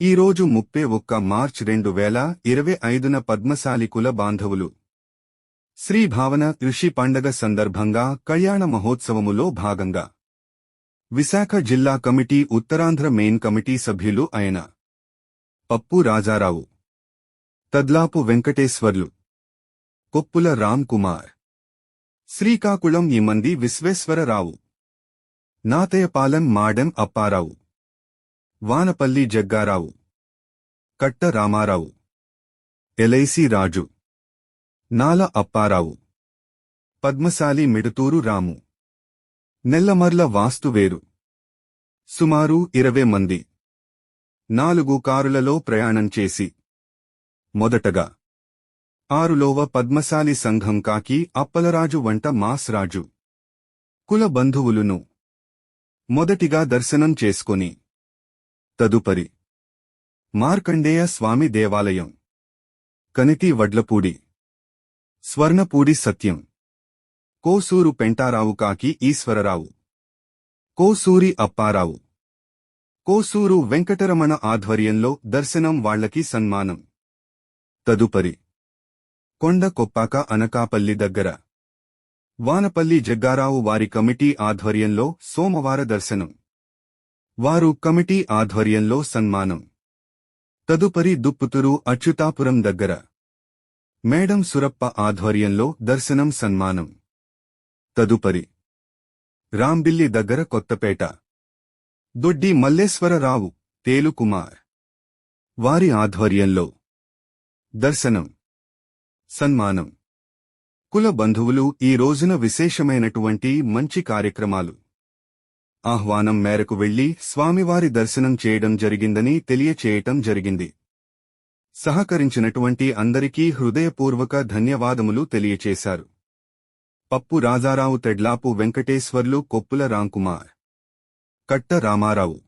ఈరోజు ముప్పై ఒక్క మార్చ్ రెండు వేల ఇరవై ఐదున పద్మశాలి కుల బాంధవులు. శ్రీ భావన ఋషి పండగ సందర్భంగా కళ్యాణ మహోత్సవములో భాగంగా విశాఖ జిల్లా కమిటీ ఉత్తరాంధ్ర మెయిన్ కమిటీ సభ్యులు అయిన పప్పు రాజారావు తద్లాపు వెంకటేశ్వర్లు కొప్పుల రామ్ కుమార్ శ్రీకాకుళం మంది విశ్వేశ్వరరావు నాతయపాలెం మాడెం అప్పారావు. వానపల్లి జగ్గారావు. కట్ట రామారావు. ఎలైసి రాజు. నాల అప్పారావు. పద్మశాలి మిడతూరు రాము. నెల్లమర్ల వాస్తువేరు సుమారు ఇరవై మంది. నాలుగు కారులలో ప్రయాణం చేసి. మొదటగా. ఆరులోవ పద్మశాలి సంఘం కాకి అప్పలరాజు వంట మాస్ రాజు. కుల బంధువులును. మొదటిగా దర్శనం చేసుకొని. తదుపరి మార్కండేయ స్వామి దేవాలయం. కనితి వడ్లపూడి. స్వర్ణపూడి సత్యం. కోసూరు పెంటారావు కాకి ఈశ్వరరావు. కోసూరి అప్పారావు. కోసూరు వెంకటరమణ ఆధ్వర్యంలో దర్శనం వాళ్ళకి సన్మానం. తదుపరి కొండ కొప్పాక అనకాపల్లి దగ్గర. వానపల్లి జగ్గారావు వారి కమిటీ ఆధ్వర్యంలో సోమవార దర్శనం. వారు కమిటీ ఆధ్వర్యంలో సన్మానం. తదుపరి దుప్పుతురు అచ్యుతాపురం దగ్గర. మేడం సురప్ప ఆధ్వర్యంలో దర్శనం సన్మానం. తదుపరి రాంబిల్లి దగ్గర కొత్తపేట. దొడ్డి మల్లేశ్వరరావు తేలుకుమార్. వారి ఆధ్వర్యంలో దర్శనం సన్మానం. కుల బంధువులు ఈ రోజున విశేషమైనటువంటి మంచి కార్యక్రమాలు. ఆహ్వానం మేరకు వెళ్ళి స్వామివారి దర్శనం చేయడం జరిగిందని తెలియచేయటం జరిగింది. సహకరించినటువంటి అందరికీ హృదయపూర్వక ధన్యవాదములు తెలియచేశారు. పప్పు రాజారావు తెడ్లాపు వెంకటేశ్వర్లు కొప్పుల రాంకుమార్. కట్ట రామారావు.